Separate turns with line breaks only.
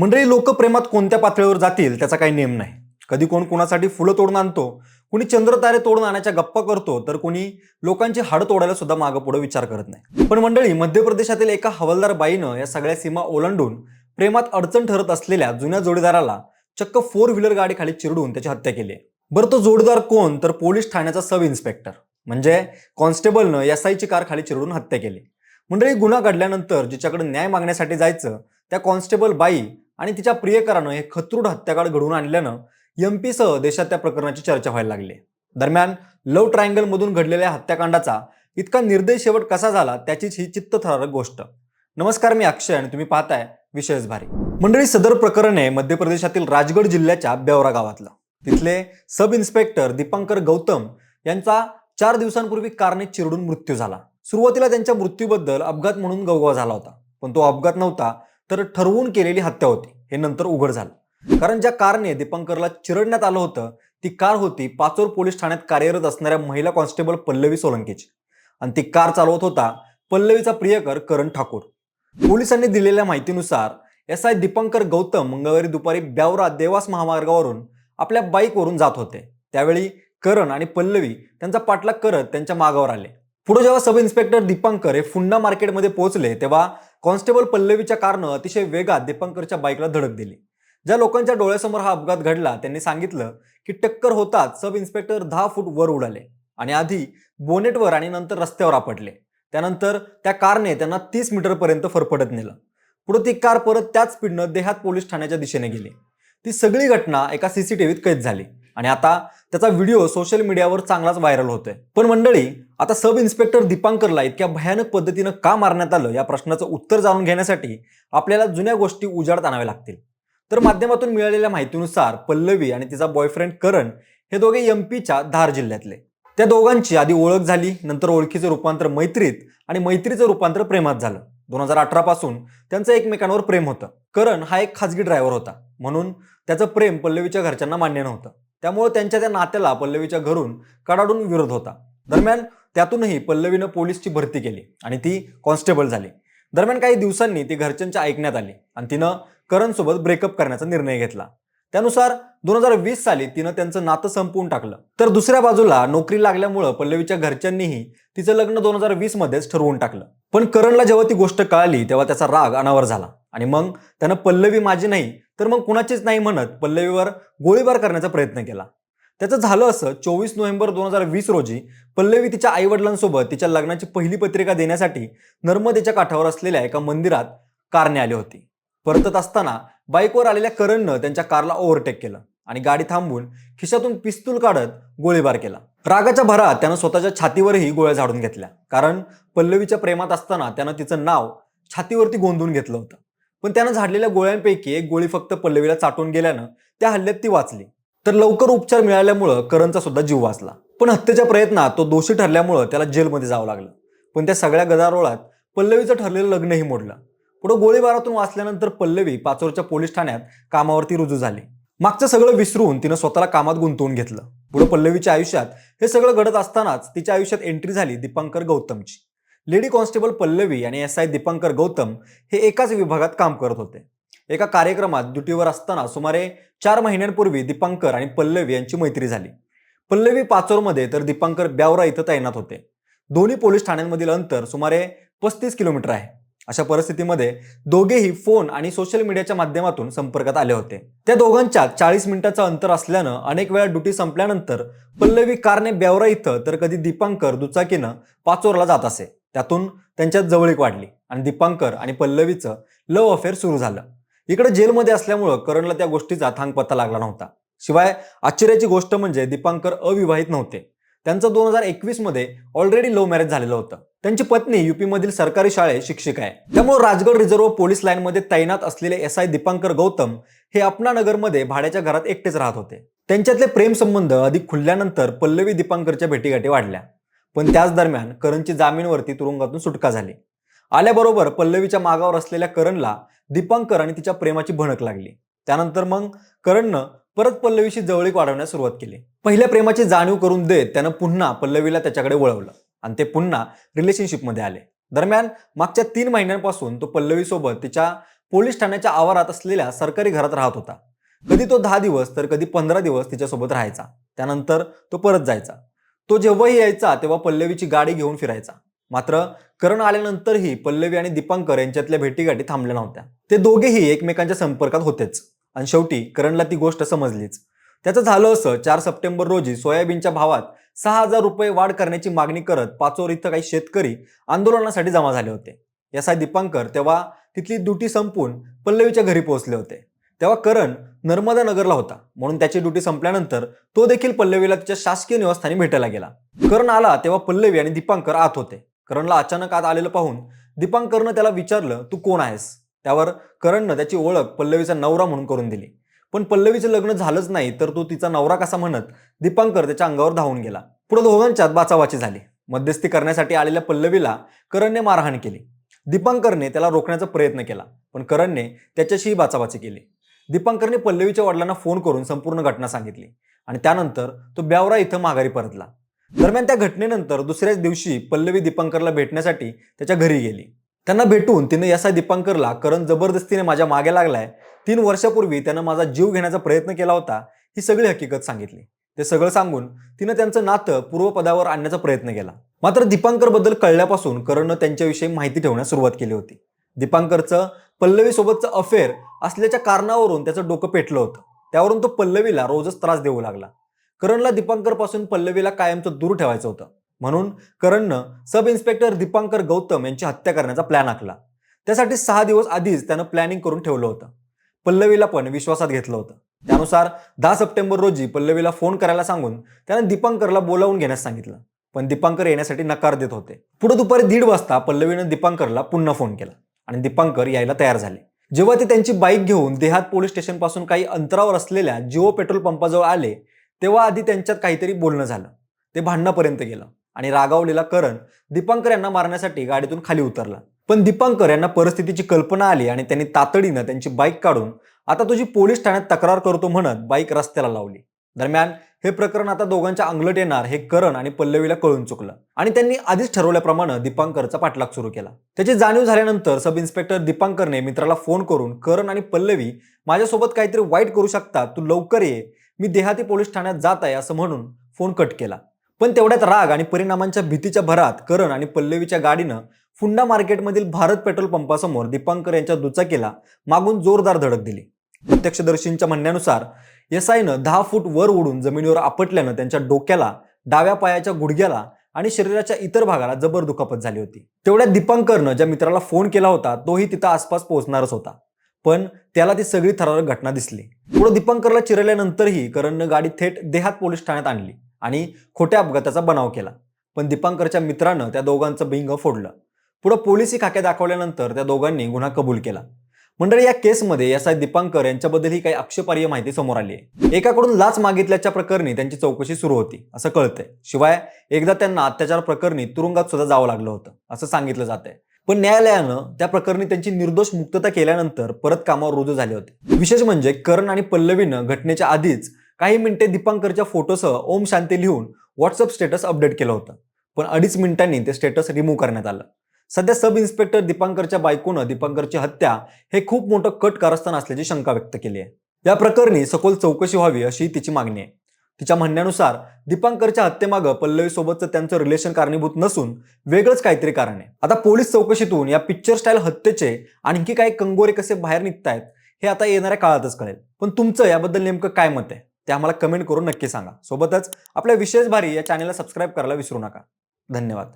मंडळी लोक प्रेमात कोणत्या पातळीवर जातील त्याचा काही नेम नाही. कधी कोण कोणासाठी फुलं तोडून आणतो कुणी चंद्रतारे तोडून आणायच्या गप्पा करतो तर कुणी लोकांची हाड तोडायला सुद्धा मागं पुढे विचार करत नाही. पण मंडळी मध्य प्रदेशातील एका हवालदार बाईनं या सगळ्या सीमा ओलांडून प्रेमात अडचण ठरत असलेल्या जुन्या जोडीदाराला चक्क फोर व्हीलर गाडी खाली चिरडून त्याची हत्या केली आहे. बरं तो जोडीदार कोण? तर पोलीस ठाण्याचा सब इन्स्पेक्टर. म्हणजे कॉन्स्टेबलनं एस आयची कार खाली चिरडून हत्या केली. मंडळी गुन्हा घडल्यानंतर जिच्याकडे न्याय मागण्यासाठी जायचं त्या कॉन्स्टेबल बाई आणि तिच्या प्रियकरानं हे खतरूड हत्याकांड घडवून आणल्यानं एमपीसह देशात त्या प्रकरणाची चर्चा व्हायला लागली. दरम्यान लव्ह ट्रायंगलमधून घडलेल्या हत्याकांडाचा इतका निर्दय शेवट कसा झाला त्याचीच ही चित्तथरारक गोष्ट. नमस्कार मी अक्षय आणि तुम्ही पाहताय विशेष भारी. मंडळी सदर प्रकरण आहे मध्य प्रदेशातील राजगड जिल्ह्याच्या ब्यावरा गावातलं. तिथले सब इन्स्पेक्टर दीपांकर गौतम यांचा चार दिवसांपूर्वी कारने चिरडून मृत्यू झाला. सुरुवातीला त्यांच्या मृत्यूबद्दल अपघात म्हणून गवगवा झाला होता. पण तो अपघात नव्हता तर ठरवून केलेली हत्या होती. हे नंतर उघड झालं. कारण ज्या कारने दीपांकरला चिरडण्यात आलं होतं ती कार होती पाचोर पोलीस ठाण्यात कार्यरत असणाऱ्या महिला कॉन्स्टेबल पल्लवी सोलंकीची. आणि ती कार चालवत होता पल्लवीचा प्रियकर करण ठाकूर. पोलिसांनी दिलेल्या माहितीनुसार एस आय दीपांकर गौतम मंगळवारी दुपारी ब्यावरा देवास महामार्गावरून आपल्या बाईकवरून जात होते. त्यावेळी करण आणि पल्लवी त्यांचा पाठलाग करत त्यांच्या मागावर आले. पुढे जेव्हा सब इन्स्पेक्टर दीपांकर हे फुंडा मार्केटमध्ये पोहोचले तेव्हा कॉन्स्टेबल पल्लवीच्या कारनं अतिशय वेगात दीपांकरच्या बाईकला धडक दिली. ज्या लोकांच्या डोळ्यासमोर हा अपघात घडला त्यांनी सांगितलं की टक्कर होताच सब इन्स्पेक्टर दहा फूट वर उडाले आणि आधी बोनेटवर आणि नंतर रस्त्यावर आपटले. त्यानंतर त्या कारने त्यांना तीस मीटरपर्यंत फरफडत नेलं. पुढे ती कार परत त्याच स्पीडनं देहात पोलीस ठाण्याच्या दिशेने गेली. ती सगळी घटना एका सीसीटीव्हीत कैद झाली. आणि आता त्याचा व्हिडिओ सोशल मीडियावर चांगलाच व्हायरल होतोय. पण मंडळी आता सब इन्स्पेक्टर दीपांकरला इतक्या भयानक पद्धतीनं का मारण्यात आलं या प्रश्नाचं उत्तर जाणून घेण्यासाठी आपल्याला जुन्या गोष्टी उजाडत आणाव्या लागतील. तर माध्यमातून मिळालेल्या माहितीनुसार पल्लवी आणि तिचा बॉयफ्रेंड करण हे दोघे एमपीच्या धार जिल्ह्यातले. त्या दोघांची आधी ओळख झाली नंतर ओळखीचं रूपांतर मैत्रीत आणि मैत्रीचं रूपांतर प्रेमात झालं. दोन हजार अठरा पासून त्यांचं एकमेकांवर प्रेम होतं. करण हा एक खाजगी ड्रायव्हर होता. म्हणून त्याचं प्रेम पल्लवीच्या घरच्यांना मान्य नव्हतं. त्यामुळे त्यांच्या त्या नात्याला पल्लवीच्या घरून कडाडून विरोध होता. दरम्यान त्यातूनही पल्लवीनं पोलीसची भरती केली आणि ती कॉन्स्टेबल झाली. दरम्यान काही दिवसांनी ती घरच्यांच्या ऐकण्यात आली आणि तिनं करणसोबत ब्रेकअप करण्याचा निर्णय घेतला. त्यानुसार दोन हजार वीस साली तिनं त्यांचं नातं संपवून टाकलं. तर दुसऱ्या बाजूला नोकरी लागल्यामुळं पल्लवीच्या घरच्यांनीही तिचं लग्न दोन हजार वीस मध्येच ठरवून टाकलं. पण करणला जेव्हा ती गोष्ट कळाली तेव्हा त्याचा राग अनावर झाला. आणि मग त्यानं पल्लवी माझी नाही तर मग कुणाचीच नाही म्हणत. पल्लवीवर गोळीबार करण्याचा प्रयत्न केला. त्याचं झालं असं चोवीस नोव्हेंबर दोन हजार वीस रोजी पल्लवी तिच्या आईवडिलांसोबत तिच्या लग्नाची पहिली पत्रिका देण्यासाठी नर्मदेच्या काठावर असलेल्या एका मंदिरात कारने आली होती. परतत असताना बाईकवर आलेल्या करणनं त्यांच्या कारला ओव्हरटेक केलं आणि गाडी थांबवून खिशातून पिस्तूल काढत गोळीबार केला. रागाच्या भरात त्यानं स्वतःच्या छातीवरही गोळ्या झाडून घेतल्या. कारण पल्लवीच्या प्रेमात असताना त्यानं तिचं नाव छातीवरती गोंधून घेतलं होतं. पण त्यानं झाडलेल्या गोळ्यांपैकी एक गोळी फक्त पल्लवीला चाटून गेल्यानं त्या हल्ल्यात ती वाचली. तर लवकर उपचार मिळाल्यामुळं करणचा सुद्धा जीव वाचला. पण हत्येच्या प्रयत्नात तो दोषी ठरल्यामुळं त्याला जेलमध्ये जावं लागलं. पण त्या सगळ्या गदारोळात पल्लवीचं ठरलेलं लग्नही मोडलं. पुढं गोळीबारातून वाचल्यानंतर पल्लवी पाचोरच्या पोलीस ठाण्यात कामावरती रुजू झाली. मागचं सगळं विसरून तिनं स्वतःला कामात गुंतवून घेतलं. पुढं पल्लवीच्या आयुष्यात हे सगळं घडत असतानाच तिच्या आयुष्यात एंट्री झाली दीपांकर गौतमची. लेडी कॉन्स्टेबल पल्लवी आणि एस आय दीपांकर गौतम हे एकाच विभागात काम करत होते. एका कार्यक्रमात ड्युटीवर असताना सुमारे चार महिन्यांपूर्वी दीपांकर आणि पल्लवी यांची मैत्री झाली. पल्लवी पाचोरमध्ये तर दीपांकर ब्यावरा इथं तैनात होते. दोन्ही पोलीस ठाण्यांमधील अंतर सुमारे पस्तीस किलोमीटर आहे. अशा परिस्थितीमध्ये दोघेही फोन आणि सोशल मीडियाच्या माध्यमातून संपर्कात आले होते. त्या दोघांच्या चाळीस मिनिटाचं अंतर असल्यानं अनेक वेळा ड्युटी संपल्यानंतर पल्लवी कारने ब्यावरा इथं तर कधी दीपांकर दुचाकीनं पाचोरला जात असे. त्यातून त्यांच्यात जवळीक वाढली आणि दीपांकर आणि पल्लवीचं लव अफेअर सुरू झालं. इकडे जेलमध्ये असल्यामुळं करणला त्या गोष्टीचा थांग पत्ता लागला नव्हता. शिवाय आश्चर्याची गोष्ट म्हणजे दीपांकर अविवाहित नव्हते. त्यांचं दोन हजार एकवीसमध्ये ऑलरेडी लव्ह मॅरेज झालेलं होतं. त्यांची पत्नी युपी मधील सरकारी शाळेत शिक्षिका आहे. त्यामुळे राजगड रिझर्व्ह पोलीस लाईनमध्ये तैनात असलेले एस आय दीपांकर गौतम हे अपना नगरमध्ये भाड्याच्या घरात एकटेच राहत होते. त्यांच्यातले प्रेम संबंध अधिक खुलल्यानंतर पल्लवी दीपांकरच्या भेटीगाठी वाढल्या. पण त्याच दरम्यान करणची जामीनवरती तुरुंगातून सुटका झाली. आल्याबरोबर पल्लवीच्या मागावर असलेल्या करणला दीपांकर आणि तिच्या प्रेमाची भणक लागली. त्यानंतर मग करणनं परत पल्लवीशी जवळीक वाढवण्यास सुरुवात केली. पहिल्या प्रेमाची जाणीव करून देत त्यानं पुन्हा पल्लवीला त्याच्याकडे वळवलं आणि ते पुन्हा रिलेशनशिपमध्ये आले. दरम्यान मागच्या तीन महिन्यांपासून तो पल्लवीसोबत तिच्या पोलीस ठाण्याच्या आवारात असलेल्या सरकारी घरात राहत होता. कधी तो दहा दिवस तर कधी पंधरा दिवस तिच्यासोबत राहायचा. त्यानंतर तो परत जायचा. तो जेव्हाही यायचा तेव्हा पल्लवीची गाडी घेऊन फिरायचा. मात्र करण आल्यानंतरही पल्लवी आणि दीपांकर यांच्यातल्या भेटीगाठी थांबल्या नव्हत्या. ते दोघेही एकमेकांच्या संपर्कात होतेच. आणि शेवटी करणला ती गोष्ट समजलीच. त्याचं झालं असं चार सप्टेंबर रोजी सोयाबीनच्या भावात सहा हजार रुपये वाढ करण्याची मागणी करत पाचोर इथं काही शेतकरी आंदोलनासाठी जमा झाले होते. याचा दीपांकर तेव्हा तिथली ड्युटी संपून पल्लवीच्या घरी पोहोचले होते. तेव्हा करण नर्मदा नगरला होता. म्हणून त्याची ड्युटी संपल्यानंतर तो देखील पल्लवीला तिच्या शासकीय निवासस्थानी भेटायला गेला. करण आला तेव्हा पल्लवी आणि दीपांकर आत होते. करणला अचानक आत आलेलं पाहून दीपांकरनं त्याला विचारलं तू कोण आहेस? त्यावर करणनं त्याची ओळख पल्लवीचा नवरा म्हणून करून दिली. पण पल्लवीचं लग्न झालंच नाही तर तो तिचा नवरा कसा म्हणत दीपांकर त्याच्या अंगावर धावून गेला. पुढे दोघांच्यात बाचाबाची झाली. मध्यस्थी करण्यासाठी आलेल्या पल्लवीला करणने मारहाण केली. दीपांकरने त्याला रोखण्याचा प्रयत्न केला पण करणने त्याच्याशीही बाचाबाची केली. दीपांकरने पल्लवीच्या वडिलांना फोन करून संपूर्ण घटना सांगितली आणि त्यानंतर तो ब्यावरा इथं माघारी परतला. दरम्यान त्या घटनेनंतर दुसऱ्याच दिवशी पल्लवी दीपांकरला भेटण्यासाठी त्याच्या घरी गेली. त्यांना भेटून तिने यासा दीपांकरला करण जबरदस्तीने माझ्या मागे लागलाय. तीन वर्षापूर्वी त्यानं माझा जीव घेण्याचा प्रयत्न केला होता ही सगळी हकीकत सांगितली. ते सगळं सांगून तिनं त्यांचं नातं पूर्वपदावर आणण्याचा प्रयत्न केला. मात्र दीपांकरबद्दल कळल्यापासून करणनं त्यांच्याविषयी माहिती ठेवण्यास सुरुवात केली होती. दीपांकरचं पल्लवीसोबतचं अफेअर असल्याच्या कारणावरून त्याचं डोकं पेटलं होतं. त्यावरून तो पल्लवीला रोजच त्रास देऊ लागला. करणला दीपांकरपासून पल्लवीला कायमचं दूर ठेवायचं होतं. म्हणून करणनं सब इन्स्पेक्टर दीपांकर गौतम यांची हत्या करण्याचा प्लॅन आखला. त्यासाठी सहा दिवस आधीच त्यानं प्लॅनिंग करून ठेवलं होतं. पल्लवीला पण विश्वासात घेतलं होतं. त्यानुसार दहा सप्टेंबर रोजी पल्लवीला फोन करायला सांगून त्यानं दीपांकरला बोलावून घेण्यास सांगितलं. पण दीपांकर येण्यासाठी नकार देत होते. पुढे दुपारी दीड वाजता पल्लवीनं दीपांकरला पुन्हा फोन केला आणि दीपांकर यायला तयार झाले. जेव्हा ते त्यांची बाईक घेऊन देहात पोलीस स्टेशनपासून काही अंतरावर असलेल्या जिओ पेट्रोल पंपाजवळ आले तेव्हा आधी त्यांच्यात काहीतरी बोलणं झालं. ते भांडणापर्यंत गेलं आणि रागावलेला करण दीपांकर यांना मारण्यासाठी गाडीतून खाली उतरला. पण दीपांकर यांना परिस्थितीची कल्पना आली आणि त्यांनी तातडीनं त्यांची बाईक काढून आता तुझी पोलीस ठाण्यात तक्रार करतो म्हणत बाईक रस्त्याला लावली. दरम्यान हे प्रकरण आता दोघांच्या अंगलट येणार हे करण आणि पल्लवीला कळून चुकलं. आणि त्यांनी आधीच ठरवल्याप्रमाणे दीपांकरचा पाठलाग सुरू केला. त्याची जाणीव झाल्यानंतर सब इन्स्पेक्टर दीपांकरने मित्राला फोन करून करण आणि पल्लवी माझ्यासोबत काहीतरी वाईट करू शकतात तू लवकर ये मी देहाती पोलीस ठाण्यात जात आहे असं म्हणून फोन कट केला. पण तेवढ्यात राग आणि परिणामांच्या भीतीच्या भरात करण आणि पल्लवीच्या गाडीनं फुंडा मार्केटमधील भारत पेट्रोल पंपासमोर दीपांकर यांच्या दुचाकीला मागून जोरदार धडक दिली. प्रत्यक्षदर्शींच्या म्हणण्यानुसार येसाईनं दहा फूट वर उडून जमिनीवर आपटल्यानं त्यांच्या डोक्याला डाव्या पायाच्या गुडघ्याला आणि शरीराच्या इतर भागाला जबर दुखापत झाली होती. तेवढ्या दीपांकरनं ज्या मित्राला फोन केला होता तोही तिथं आसपास पोहोचणारच होता. पण त्याला ती सगळी थरारक घटना दिसली. पुढे दीपांकरला चिरल्यानंतरही करणनं गाडी थेट देहात पोलीस ठाण्यात आणली आणि खोट्या अपघाताचा बनाव केला. पण दीपांकरच्या मित्रानं त्या दोघांचं बिंग फोडलं. पुढं पोलिसी खाक्या दाखवल्यानंतर त्या दोघांनी गुन्हा कबूल केला. मंडळी या केसमध्ये एस आय दीपांकर यांच्याबद्दल ही काही आक्षेपार्ह माहिती समोर आली आहे. एकाकडून लाच मागितल्याच्या प्रकरणी त्यांची चौकशी सुरू होती असं कळतंय. शिवाय एकदा त्यांना अत्याचार प्रकरणी तुरुंगात सुद्धा जावं लागलं होतं असं सांगितलं जातंय. पण न्यायालयानं त्या प्रकरणी त्यांची निर्दोष मुक्तता केल्यानंतर परत कामावर रुजू झाले होते. विशेष म्हणजे करण आणि पल्लवीनं घटनेच्या आधीच काही मिनिटे दीपांकरच्या फोटोसह ओम शांती लिहून व्हॉट्सअप स्टेटस अपडेट केलं होतं. पण अडीच मिनिटांनी ते स्टेटस रिमूव्ह करण्यात आलं. सध्या सब इन्स्पेक्टर दीपांकरच्या बायकोनं दीपांकरची हत्या हे खूप मोठं कट कारस्थान असल्याची शंका व्यक्त केली आहे. या प्रकरणी सखोल चौकशी व्हावी अशी तिची मागणी आहे. तिच्या म्हणण्यानुसार दीपांकरच्या हत्येमागं पल्लवीसोबतचं त्यांचं रिलेशन कारणीभूत नसून वेगळंच काहीतरी कारण आहे. आता पोलीस चौकशीतून या पिक्चर स्टाईल हत्येचे आणखी काही कंगोरे कसे बाहेर निघतायत हे आता येणाऱ्या काळातच कळेल. पण तुमचं याबद्दल नेमकं काय मत आहे? ते आम्हाला कमेंट करून नक्की सांगा. सोबतच आपल्या विशेष भारी या चॅनेलला सबस्क्राईब करायला विसरू नका. धन्यवाद.